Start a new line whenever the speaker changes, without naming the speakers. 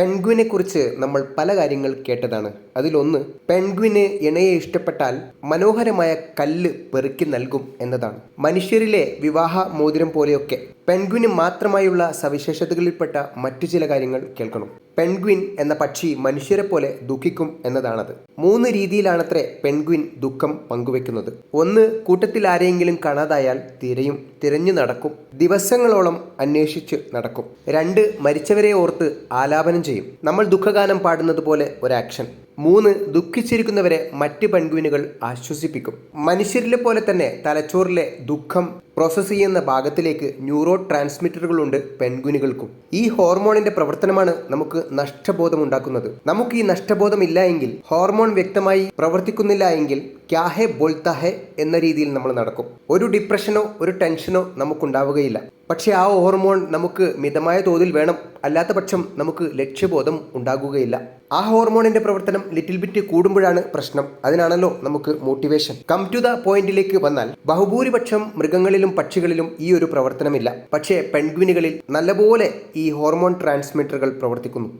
പെൻഗ്വിനെ കുറിച്ച് നമ്മൾ പല കാര്യങ്ങൾ കേട്ടതാണ്. അതിലൊന്ന് പെൻഗ്വിന് ഇണയെ ഇഷ്ടപ്പെട്ടാൽ മനോഹരമായ കല്ല് പെറുക്കി നൽകും എന്നതാണ്. മനുഷ്യരിലെ വിവാഹ മോതിരം പോലെയൊക്കെ പെൻഗ്വിന് മാത്രമായുള്ള സവിശേഷതകളിൽപ്പെട്ട മറ്റു ചില കാര്യങ്ങൾ കേൾക്കണം. പെൻഗ്വിൻ എന്ന പക്ഷി മനുഷ്യരെ പോലെ ദുഃഖിക്കും എന്നതാണത്. മൂന്ന് രീതിയിലാണത്രേ പെൺഗ്വിൻ ദുഃഖം പങ്കുവെക്കുന്നത്. ഒന്ന് കൂട്ടത്തിൽ ആരെയെങ്കിലും കാണാതായാൽ തിരയും തിരഞ്ഞു നടക്കും ദിവസങ്ങളോളം അന്വേഷിച്ച് നടക്കും. രണ്ട് മരിച്ചവരെ ഓർത്ത് ആലാപനം ചെയ്യും. നമ്മൾ ദുഃഖഗാനം പാടുന്നത് പോലെ ഒരു ആക്ഷൻ മൂന്ന് ദുഃഖിച്ചിരിക്കുന്നവരെ മറ്റ് പെൻഗ്വിനുകൾ ആശ്വസിപ്പിക്കും. മനുഷ്യരിലെ പോലെ തന്നെ തലച്ചോറിലെ ദുഃഖം പ്രോസസ്സ് ചെയ്യുന്ന ഭാഗത്തിലേക്ക് ന്യൂറോ ട്രാൻസ്മിറ്ററുകളുണ്ട് പെൻഗ്വിനുകൾക്കും ഈ ഹോർമോണിന്റെ പ്രവർത്തനമാണ് നമുക്ക് നഷ്ടബോധം ഉണ്ടാക്കുന്നത് നമുക്ക് ഈ നഷ്ടബോധം ഇല്ല എങ്കിൽ ഹോർമോൺ വ്യക്തമായി പ്രവർത്തിക്കുന്നില്ല എങ്കിൽ ക്യാഹെ ബോൾത്താഹെ എന്ന രീതിയിൽ നമ്മൾ നടക്കും. ഒരു ഡിപ്രഷനോ ഒരു ടെൻഷനോ നമുക്കുണ്ടാവുകയില്ല. പക്ഷേ ആ ഹോർമോൺ നമുക്ക് മിതമായ തോതിൽ വേണം. അല്ലാത്ത പക്ഷം നമുക്ക് ലക്ഷ്യബോധം ഉണ്ടാകുകയില്ല. ആ ഹോർമോണിന്റെ പ്രവർത്തനം ലിറ്റിൽ ബിറ്റ് കൂടുമ്പോഴാണ് പ്രശ്നം. അതിനാണല്ലോ നമുക്ക് മോട്ടിവേഷൻ കം ടു ദ പോയിന്റിലേക്ക് വന്നാൽ ബഹുഭൂരിപക്ഷം മൃഗങ്ങളിലും പക്ഷികളിലും ഈ ഒരു പ്രവർത്തനമില്ല. പക്ഷേ പെൻഗ്വിനുകളിൽ നല്ലപോലെ ഈ ഹോർമോൺ ട്രാൻസ്മിറ്ററുകൾ പ്രവർത്തിക്കുന്നു.